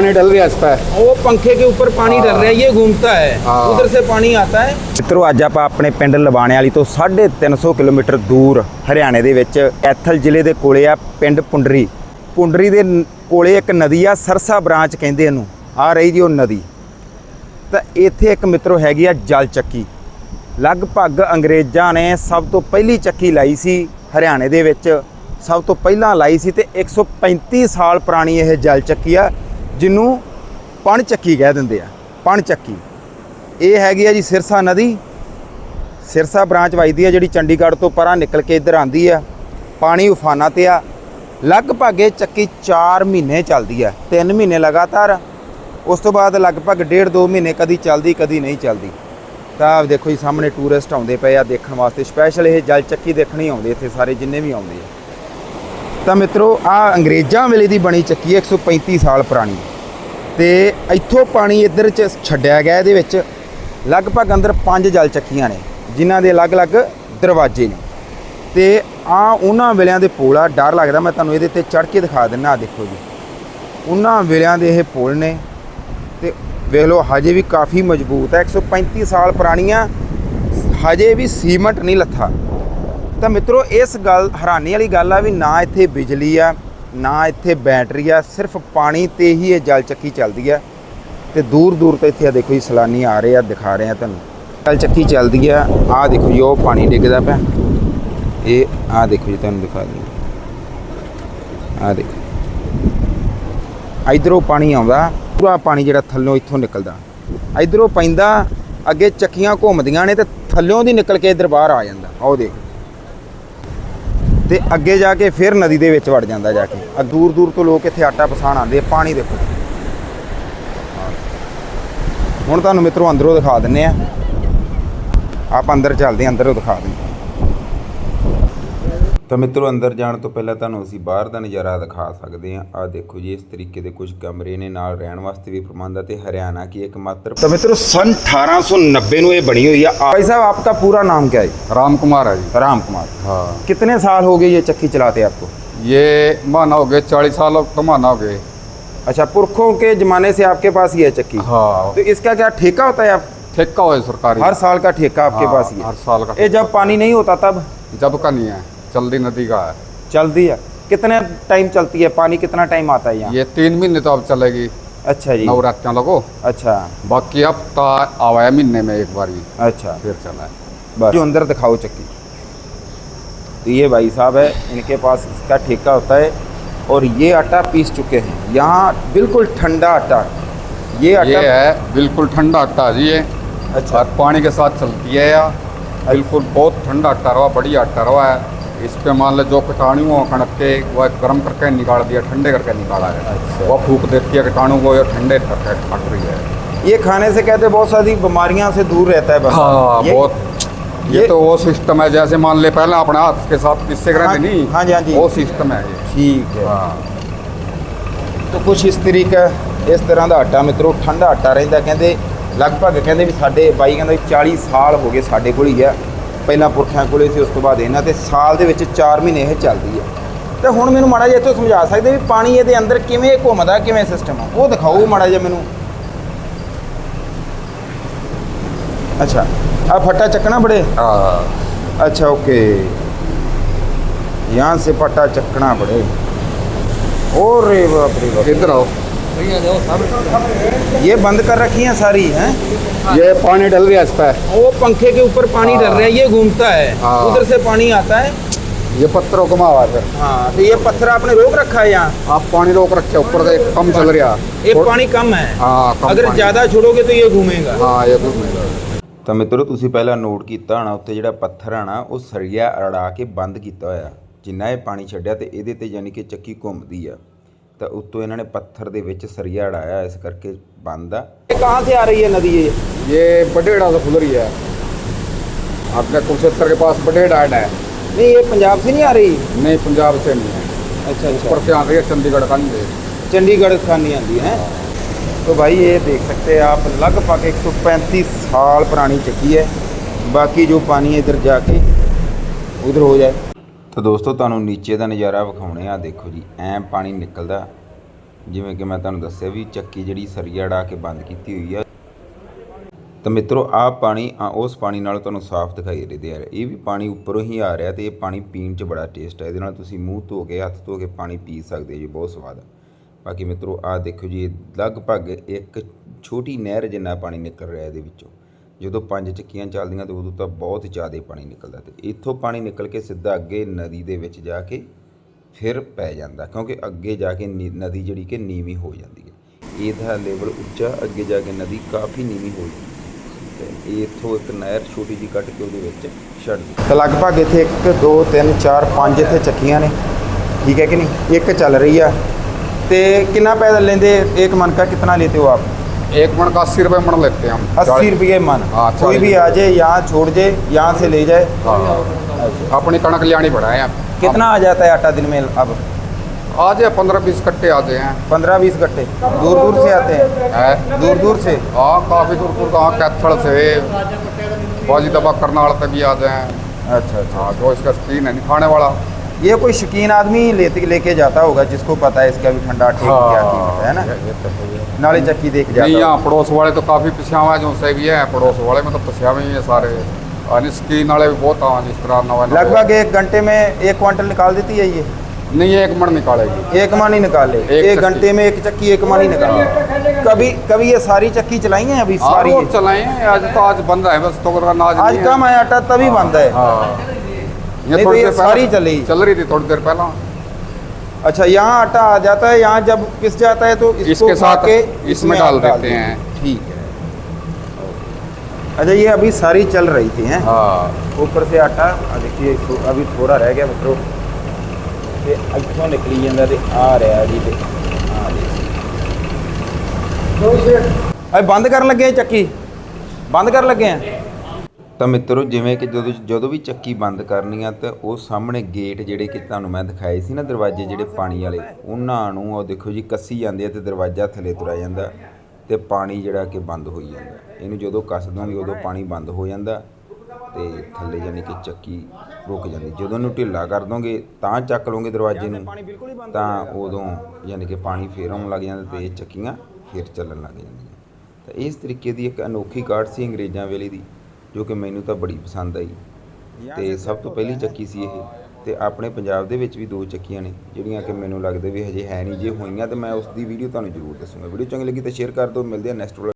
पानी डल रहा है इस पर वो पंखे के ऊपर पानी डल रहा है ये घूमता है हाँ। उधर से पानी आता है ਮਿੱਤਰੋ ਅੱਜ ਆਪਾਂ ਆਪਣੇ ਪਿੰਡ ਲਵਾਣੇ ਵਾਲੀ ਤੋਂ 350 ਕਿਲੋਮੀਟਰ ਦੂਰ ਹਰਿਆਣੇ ਦੇ ਵਿੱਚ ਐਥਲ ਜ਼ਿਲ੍ਹੇ ਦੇ ਕੋਲੇ ਆ ਪਿੰਡ ਪੁੰਡਰੀ ਪੁੰਡਰੀ ਦੇ ਨ- ਕੋਲੇ ਇੱਕ ਨਦੀ ਆ ਸਰਸਾ ਬ੍ਰਾਂਚ ਕਹਿੰਦੇ ਇਹਨੂੰ ਆ ਰਹੀ ਜੀ ਉਹ ਨਦੀ ਤਾਂ ਇੱਥੇ ਇੱਕ ਮਿੱਤਰੋ ਹੈਗੀ ਆ ਜਲ ਚੱਕੀ ਲਗਭਗ ਅੰਗਰੇਜ਼ਾਂ ਨੇ ਸਭ ਤੋਂ ਪਹਿਲੀ ਚੱਕੀ ਲਾਈ ਸੀ ਹਰਿਆਣੇ ਦੇ ਵਿੱਚ ਸਭ ਤੋਂ ਪਹਿਲਾਂ ਲਾਈ ਸੀ ਤੇ 135 ਸਾਲ ਪੁਰਾਣੀ ਇਹ ਜਲ ਚੱਕੀ ਆ ਜਿਹਨੂੰ ਪਣ ਚੱਕੀ ਕਹਿ ਦਿੰਦੇ ਆ ਪਣ ਚੱਕੀ ਇਹ ਹੈਗੀ ਆ ਜੀ ਸਿਰਸਾ ਨਦੀ। ਸਿਰਸਾ ਬ੍ਰਾਂਚ ਵੱਜਦੀ ਆ ਜਿਹੜੀ ਚੰਡੀਗੜ੍ਹ ਤੋਂ ਪਰਾਂ ਨਿਕਲ ਕੇ ਇੱਧਰ ਆਂਦੀ ਆ। ਪਾਣੀ ਉਫਾਨਾ ਤੇ ਆ। ਲਗਭਗ ਇਹ ਚੱਕੀ 4 ਮਹੀਨੇ ਚੱਲਦੀ ਆ। 3 ਮਹੀਨੇ ਲਗਾਤਾਰ। ਉਸ ਤੋਂ ਬਾਅਦ ਲਗਭਗ 1.5 2 ਮਹੀਨੇ ਕਦੀ ਚੱਲਦੀ, ਕਦੀ ਨਹੀਂ ਚੱਲਦੀ। ਤਾਂ ਆਹ ਦੇਖੋ ਜੀ ਸਾਹਮਣੇ ਟੂਰਿਸਟ ਆਉਂਦੇ ਪਏ ਆ ਦੇਖਣ ਵਾਸਤੇ। ਸਪੈਸ਼ਲ ਇਹ ਜਲ ਚੱਕੀ ਦੇਖਣ ਹੀ ਆਉਂਦੇ ਇੱਥੇ ਸਾਰੇ ਜਿੰਨੇ ਵੀ ਆਉਂਦੇ ਆ। ਤਾਂ ਮਿੱਤਰੋ ਆ ਅੰਗਰੇਜ਼ਾਂ ਵੇਲੇ ਦੀ ਬਣੀ ਚੱਕੀ ਹੈ 135 ਸਾਲ ਪੁਰਾਣੀ। ਤੇ ਇੱਥੋਂ ਪਾਣੀ ਇੱਧਰ ਚ ਛੱਡਿਆ ਗਿਆ, ਇਹਦੇ ਵਿੱਚ ਲਗਭਗ ਅੰਦਰ ਪੰਜ ਜਲ ਚੱਕੀਆਂ ਨੇ, ਜਿਨ੍ਹਾਂ ਦੇ ਅਲੱਗ-ਅਲੱਗ ਦਰਵਾਜ਼ੇ ਨੇ। ਤੇ ਆ ਉਹਨਾਂ ਵੇਲਿਆਂ ਦੇ ਪੁਲ ਆ, ਡਰ ਲੱਗਦਾ, ਮੈਂ ਤੁਹਾਨੂੰ ਇਹਦੇ ਤੇ ਚੜ੍ਹ ਕੇ ਦਿਖਾ ਦਿੰਨਾ ਆ ਦੇਖੋ ਜੀ। ਉਹਨਾਂ ਵੇਲਿਆਂ ਦੇ ਇਹ ਪੁਲ ਨੇ, ਤੇ ਵੇਖ ਲਓ, ਹਜੇ ਵੀ ਕਾਫੀ ਮਜ਼ਬੂਤ ਹੈ 135 ਸਾਲ ਪੁਰਾਣੀਆਂ, ਹਜੇ ਵੀ ਸੀਮੈਂਟ ਨਹੀਂ ਲੱਥਾ। ਤਾਂ ਮਿੱਤਰੋ, ਇਸ ਗੱਲ, ਹੈਰਾਨੀ ਵਾਲੀ ਗੱਲ ਆ ਵੀ ਨਾ ਇੱਥੇ ਬਿਜਲੀ ਆ ਨਾ ਇੱਥੇ ਬੈਟਰੀ ਆ, ਸਿਰਫ ਪਾਣੀ ਤੇ ਹੀ ਇਹ ਜਲ ਚੱਕੀ ਚੱਲਦੀ ਆ। ਤੇ ਦੂਰ ਦੂਰ ਤੋਂ ਇੱਥੇ ਆ ਦੇਖੋ ਜੀ, ਸੈਲਾਨੀ ਆ ਰਹੇ ਆ, ਦਿਖਾ ਰਹੇ ਆ ਤੁਹਾਨੂੰ। ਜਲ ਚੱਕੀ ਚੱਲਦੀ ਆ ਆ ਦੇਖੋ ਜੀ, ਉਹ ਪਾਣੀ ਡਿੱਗਦਾ ਪਿਆ। ਇਹ ਆ ਦੇਖੋ ਜੀ, ਤੁਹਾਨੂੰ ਦਿਖਾ ਦਿੰਦਾ। ਆ ਦੇਖੋ। ਇਧਰੋਂ ਪਾਣੀ ਆਉਂਦਾ, ਪੂਰਾ ਪਾਣੀ ਜਿਹੜਾ ਥੱਲੋਂ ਇੱਥੋਂ ਨਿਕਲਦਾ। ਇਧਰੋਂ ਪੈਂਦਾ, ਅੱਗੇ ਚੱਕੀਆਂ ਘੁੰਮਦੀਆਂ ਨੇ ਤੇ ਥੱਲੋਂ ਦੀ ਨਿਕਲ ਕੇ ਇਧਰ ਬਾਹਰ ਆ ਜਾਂਦਾ। ਆਹ ਦੇਖ। ਤੇ ਅੱਗੇ ਜਾ ਕੇ ਫਿਰ ਨਦੀ ਦੇ ਵਿੱਚ ਵੜ ਜਾਂਦਾ ਜਾ ਕੇ। ਆ ਦੂਰ ਦੂਰ ਤੋਂ ਲੋਕ ਇੱਥੇ ਆਟਾ ਪਸਾਣ ਆਉਂਦੇ ਆ, ਪਾਣੀ ਦੇਖੋ। ਹੁਣ ਤੁਹਾਨੂੰ ਮਿੱਤਰੋ ਅੰਦਰੋਂ ਦਿਖਾ ਦਿੰਨੇ ਆ। ਆਪ ਅੰਦਰ ਚੱਲਦੇ ਹਾਂ ਅੰਦਰੋਂ ਦਿਖਾ ਦਿੰਦੇ ਤਾਂ ਮਿੱਤਰੋ ਅੰਦਰ ਜਾਣ ਤੋਂ ਪਹਿਲਾਂ ਤੁਹਾਨੂੰ ਅਸੀਂ ਬਾਹਰ ਦਾ ਨਜ਼ਾਰਾ ਦਿਖਾ ਸਕਦੇ ਹਾਂ ਆ ਦੇਖੋ ਜੀ ਇਸ ਤਰੀਕੇ ਦੇ ਕੁਝ ਕਮਰੇ ਨੇ ਨਾਲ ਰਹਿਣ ਵਾਸਤੇ ਵੀ ਪ੍ਰਬੰਧ ਹੈ ਤੇ ਹਰਿਆਣਾ ਕੀ एकमात्र ਤਾਂ ਮਿੱਤਰੋ ਸਨ 1890 ਨੂੰ ਇਹ ਬਣੀ ਹੋਈ ਆ ਭਾਈ ਸਾਹਿਬ ਆਪਕਾ ਪੂਰਾ ਨਾਮ क्या है राम कुमार है जी राम कुमार हाँ कितने साल हो गए ये चक्की चलाते आपको ये माना हो गए चालीस साल तो माना हो गए अच्छा पुरखों के जमाने से आपके पास ये है चक्की हाँ तो इसका क्या ठेका होता है आप ठेका हो सरकारी हर साल का ठेका आपके हाँ, पास ये हर साल का ये जब पानी नहीं होता तब जब का नहीं है जल्दी नदी का है। चलती है। कितने टाइम चलती है? पानी कितना टाइम आता है यहाँ? ये तीन महीने तो अब चलेगी। अच्छा जी। नवरात्रियाँ लगो। अच्छा। बाकी अब तो आवा है महीने में एक बार भी अच्छा। फिर चला। है बस। जो अंदर दिखाओ चक्की। तो ये भाई साहब है इनके पास इसका ठेका होता है और ये आटा पीस चुके हैं। यहाँ बिल्कुल ठंडा आटा। ये आटा ये है बिल्कुल ठंडा आटा जी ये। अच्छा। और पानी के साथ चलती है या। बिल्कुल बहुत ठंडा आटा रहा बढ़िया आटा रहा है। इस पे मान लो जो कीटाणु हो कणक के वह गर्म करके निकाल दिया ठंडे करके निकाला है अच्छा। वह फूक देती है कीटाणु को ये ठंडे करके फट रही है ये खाने से कहते हैं बहुत सारी बीमारियां से दूर रहता है बंदा हाँ ये- बहुत ये, ये- तो वो सिस्टम है जैसे मान ले पहले अपने हाथ के साथ किससे हाँ- करते नहीं हाँ जी, हाँ जी। वो सिस्टम है ये ठीक है हाँ ਤੋ ਕੁਛ ਇਸ ਤਰੀਕਾ ਇਸ ਤਰ੍ਹਾਂ ਦਾ ਆਟਾ ਮਿੱਤਰੋ ਠੰਡਾ ਆਟਾ ਰਹਿੰਦਾ ਕਹਿੰਦੇ ਲਗਭਗ ਕਹਿੰਦੇ ਵੀ ਸਾਡੇ ਬਾਈ ਕਹਿੰਦਾ ਵੀ 40 ਸਾਲ ਹੋ ਗਏ ਸਾਡੇ ਕੋਲ ਹੀ ਆ ਪਹਿਲਾਂ ਪੁਰਖਿਆਂ ਕੋਲੇ ਸੀ ਉਸ ਤੋਂ ਬਾਅਦ ਇਹਨਾਂ ਤੇ। ਸਾਲ ਦੇ ਵਿੱਚ 4 ਮਹੀਨੇ ਇਹ ਚੱਲਦੀ ਹੈ। ਤੇ ਹੁਣ ਮੈਨੂੰ ਮਾੜਾ ਜਿਹਾ ਇੱਥੋਂ ਸਮਝਾ ਸਕਦੇ ਵੀ ਪਾਣੀ ਇਹਦੇ ਅੰਦਰ ਕਿਵੇਂ ਘੁੰਮਦਾ ਕਿਵੇਂ ਸਿਸਟਮ ਆ? ਉਹ ਦਿਖਾਓ ਮਾੜਾ ਜਿਹਾ ਮੈਨੂੰ। ਅੱਛਾ ਆ ਫੱਟਾ ਚੱਕਣਾ ਬੜੇ? ਹਾਂ। ਅੱਛਾ ਓਕੇ। ਯਹਾਂ ਸੇ ਫੱਟਾ ਚੱਕਣਾ ਬੜੇ। ਹੋਰ ਬਾਪ ਰੇ ਇਧਰ ਆਓ। रे बाप इधर आओ ये बंद कर रखी हैं सारी हैं ये पानी डल रहा है इस पर वो पंखे के ऊपर पानी डल रहा है ये घूमता है हाँ। उधर से पानी आता है ये पत्थरों को मावा फिर हाँ तो ये पत्थर आपने रोक रखा है यहाँ आप पानी रोक रखे ऊपर से कम चल रहा ये थोड़ा- पानी कम है हाँ कम अगर पानी। ज्यादा छोड़ोगे तो ये घूमेगा हाँ ये घूमेगा ਤਾਂ ਮਿੱਤਰੋ ਤੁਸੀਂ ਪਹਿਲਾਂ ਨੋਟ ਕੀਤਾ ਹੋਣਾ ਉੱਤੇ ਜਿਹੜਾ ਪੱਥਰ ਆ ਨਾ ਉਹ ਸਰੀਆ ਅੜਾ ਕੇ ਬੰਦ ਕੀਤਾ ਹੋਇਆ ਜਿੰਨਾ ਇਹ ਪਾਣੀ ਛੱਡਿਆ ਤੇ ਇਹਦੇ ਤੇ ਯਾਨੀ ਕਿ ਚੱਕੀ ਘੁੰਮਦੀ ਆ ਤਾਂ ਉੱਤੋਂ ਇਹਨਾਂ ਨੇ ਪੱਥਰ ਦੇ ਵਿੱਚ ਸਰੀਆ ਅੜਾਇਆ ਇਸ ਕਰਕੇ ਬੰਦ ਆ ਇਹ ਕਹਾਂ ਸੇ ਆ ਰਹੀ ਹੈ ਨਦੀ ਇਹ ये बडेड़ा से खुल रही है अपने कुरुक्षेत्र के पास बडेड़ा है नहीं ये पंजाब से नहीं आ रही नहीं पंजाब से नहीं है अच्छा ऊपर से आ रही है चंडीगढ़ का नहीं है चंडीगढ़ खानी आती है तो भाई ये देख सकते हैं आप लगभग 135 साल पुरानी चक्की है बाकी जो पानी है इधर जाके उधर हो जाए ਤਾਂ ਦੋਸਤੋ, ਤੁਹਾਨੂੰ ਨੀਚੇ ਦਾ ਨਜ਼ਾਰਾ ਵਿਖਾਉਣੇ ਆ। ਦੇਖੋ ਜੀ, ਐਂ ਪਾਣੀ ਨਿਕਲਦਾ। ਜਿਵੇਂ ਕਿ ਮੈਂ ਤੁਹਾਨੂੰ ਦੱਸਿਆ ਵੀ ਚੱਕੀ ਜਿਹੜੀ ਸਰੀਆ ਢਾ ਕੇ ਬੰਦ ਕੀਤੀ ਹੋਈ ਆ। ਤਾਂ ਮਿੱਤਰੋ, ਆਹ ਪਾਣੀ ਆ, ਉਸ ਪਾਣੀ ਨਾਲ ਤੁਹਾਨੂੰ ਸਾਫ਼ ਦਿਖਾਈ ਦੇ ਰਿਹਾ। ਇਹ ਵੀ ਪਾਣੀ ਉੱਪਰੋਂ ਹੀ ਆ ਰਿਹਾ ਤੇ ਇਹ ਪਾਣੀ ਪੀਣ 'ਚ ਬੜਾ ਟੇਸਟ ਹੈ ਇਹਦੇ ਨਾਲ ਤੁਸੀਂ ਮੂੰਹ ਧੋ ਕੇ, ਹੱਥ ਧੋ ਕੇ ਪਾਣੀ ਪੀ ਸਕਦੇ ਜੀ, ਬਹੁਤ ਸਵਾਦ। ਆ ਬਾਕੀ ਮਿੱਤਰੋ, ਆਹ ਦੇਖੋ ਜੀ ਲਗਭਗ ਇੱਕ ਛੋਟੀ ਨਹਿਰ ਜਿੰਨਾ ਪਾਣੀ ਨਿਕਲ ਰਿਹਾ ਇਹਦੇ ਵਿੱਚੋਂ। ਜਦੋਂ ਪੰਜ ਚੱਕੀਆਂ ਚੱਲਦੀਆਂ ਤੇ ਉਦੋਂ ਤਾਂ ਬਹੁਤ ਜ਼ਿਆਦਾ ਪਾਣੀ ਨਿਕਲਦਾ ਤੇ ਇੱਥੋਂ ਪਾਣੀ ਨਿਕਲ ਕੇ ਸਿੱਧਾ ਅੱਗੇ ਨਦੀ ਦੇ ਵਿੱਚ ਜਾ ਕੇ ਫਿਰ ਪੈ ਜਾਂਦਾ, ਕਿਉਂਕਿ ਅੱਗੇ ਜਾ ਕੇ ਨਦੀ ਜਿਹੜੀ ਕਿ ਨੀਵੀਂ ਹੋ ਜਾਂਦੀ ਹੈ। ਇਹਦਾ ਲੈਵਲ ਉੱਚਾ, ਅੱਗੇ ਜਾ ਕੇ ਨਦੀ ਕਾਫੀ ਨੀਵੀਂ ਹੋ ਜਾਂਦੀ ਤੇ ਇੱਥੋਂ ਇੱਕ ਨਹਿਰ ਛੋਟੀ ਜੀ ਕੱਟ ਕੇ ਉਹਦੇ ਵਿੱਚ ਛੱਡ ਦਿੱਤੀ। ਤਾਂ ਲਗਭਗ ਇੱਥੇ 1 2 3 4 5 ਇੱਥੇ ਚੱਕੀਆਂ ਨੇ। ਠੀਕ ਹੈ ਕਿ ਨਹੀਂ? ਇੱਕ ਚੱਲ ਰਹੀ ਆ। ਤੇ ਕਿੰਨਾ ਪੈਸਾ ਲੈਂਦੇ? ਇੱਕ ਮਨ ਕਾ ਕਿੰਨਾ ਲੈਤੇ ਹੋ ਆਪ? एक मन का अस्सी रुपये मन लेते हैं हम। अस्सी रुपये मन। हाँ, कोई भी आ जाए यहाँ छोड़ जाए यहाँ से ले जाए। हाँ। अपनी कणक लियानी पड़ा है। कितना आ जाता है आटा दिन में अब? आज है पंद्रह बीस कट्टे आ जाए हैं। पंद्रह बीस गट्टे दूर दूर से आते हैं? है? दूर दूर से? हाँ काफ़ी दूर दूर कहाँ कैथल से। बाजी दबा करनाल तक भी आ जाए हैं। अच्छा अच्छा। हाँ जो इसका स्कीन है नहीं खाने वाला। ये कोई शौकीन आदमी लेते लेके जाता होगा जिसको पता है इसका भी ठंडा ठीक क्या कीमत है ना? ये- ये। नाली चक्की देख नहीं जाता यहाँ होगा। पड़ोस वाले तो काफ़ी पिछावा है जो से भी है पड़ोस वाले में तो पिछावे ही है सारे और स्कीन वाले भी बहुत हैं जिस तरह नवा लगभग एक घंटे में एक क्वांटल निकाल देती है ये नहीं एक मन निकालेगी एक मन ही निकाले एक एक घंटे में एक चक्की एक मन ही निकाले कभी कभी ये सारी चक्की चलाई है अभी सारी ये? चलाए हैं आज तो आज बंद है बस तो अनाज आज कम है आटा तभी बंद है हाँ नहीं तो थोड़ी ये देर सारी चली। चल रही थी थोड़ी देर पहला अच्छा यहाँ आटा आ जाता है यहाँ जब पिस जाता है तो इसको इसके उठा साथ के इसमें आप डाल देते हैं ठीक है अच्छा ये अभी सारी चल रही थी हैं हाँ ऊपर से आटा आ देखिए थो- अभी थोड़ा रह गया मित्रों ਤੇ ਇੱਥੋਂ ਨਿਕਲੀ ਜਾਂਦਾ ਤੇ ਆ ਰਿਹਾ ਜੀ ਤੇ ਆ ਦੇਖੋ ਅਏ ਬੰਦ ਕਰਨ ਲੱਗੇ ਆ ਚੱਕੀ ਬੰਦ ਕਰਨ ਲੱਗੇ ਆ ਤਾਂ ਮਿੱਤਰੋ, ਜਿਵੇਂ ਕਿ ਜਦੋਂ ਜਦੋਂ ਵੀ ਚੱਕੀ ਬੰਦ ਕਰਨੀ ਆ, ਤਾਂ ਉਹ ਸਾਹਮਣੇ ਗੇਟ ਜਿਹੜੇ ਕਿ ਤੁਹਾਨੂੰ ਮੈਂ ਦਿਖਾਏ ਸੀ ਨਾ ਦਰਵਾਜ਼ੇ ਜਿਹੜੇ ਪਾਣੀ ਵਾਲੇ, ਉਹਨਾਂ ਨੂੰ ਉਹ ਦੇਖੋ ਜੀ ਕੱਸੀ ਜਾਂਦੇ ਆ ਤੇ ਦਰਵਾਜ਼ਾ ਥੱਲੇ ਤੁਰਿਆ ਜਾਂਦਾ ਤੇ ਪਾਣੀ ਜਿਹੜਾ ਕਿ ਬੰਦ ਹੋਈ ਜਾਂਦਾ। ਇਹਨੂੰ ਜਦੋਂ ਕੱਸ ਦੋਗੇ ਉਦੋਂ ਪਾਣੀ ਬੰਦ ਹੋ ਜਾਂਦਾ ਤੇ ਥੱਲੇ ਯਾਨੀ ਕਿ ਚੱਕੀ ਰੁਕ ਜਾਂਦੀ। ਜਦੋਂ ਇਹਨੂੰ ਢਿੱਲਾ ਕਰ ਦੋਗੇ, ਤਾਂ ਚੱਕ ਲਓਗੇ ਦਰਵਾਜ਼ੇ ਨੂੰ, ਤਾਂ ਉਦੋਂ ਯਾਨੀ ਕਿ ਪਾਣੀ ਫੇਰ ਆਉਣ ਲੱਗ ਜਾਂਦਾ ਤੇ ਇਹ ਚੱਕੀਆਂ ਫੇਰ ਚੱਲਣ ਲੱਗ ਜਾਂਦੀਆਂ। ਤਾਂ ਇਸ ਤਰੀਕੇ ਦੀ ਇੱਕ ਅਨੋਖੀ ਕਾਢ ਸੀ ਅੰਗਰੇਜ਼ਾਂ ਵੇਲੇ ਦੀ। ਜੋ ਕਿ ਮੈਨੂੰ ਤਾਂ ਬੜੀ ਪਸੰਦ ਆਈ। ਤੇ ਸਭ ਤੋਂ ਪਹਿਲੀ ਚੱਕੀ ਸੀ ਇਹ। ਤੇ ਆਪਣੇ ਪੰਜਾਬ ਦੇ ਵਿੱਚ ਵੀ ਦੋ ਚੱਕੀਆਂ ਨੇ ਜਿਹੜੀਆਂ ਕਿ ਮੈਨੂੰ ਲੱਗਦਾ ਵੀ ਹਜੇ ਹੈ ਨਹੀਂ। ਜੇ ਹੋਈਆਂ ਤੇ ਮੈਂ ਉਸ ਦੀ ਵੀਡੀਓ ਤੁਹਾਨੂੰ ਜ਼ਰੂਰ ਦੱਸੂਗਾ। ਵੀਡੀਓ ਚੰਗੀ ਲੱਗੀ ਤਾਂ ਸ਼ੇਅਰ ਕਰ ਦਿਓ। ਮਿਲਦੇ ਆ ਨੈਕਸਟ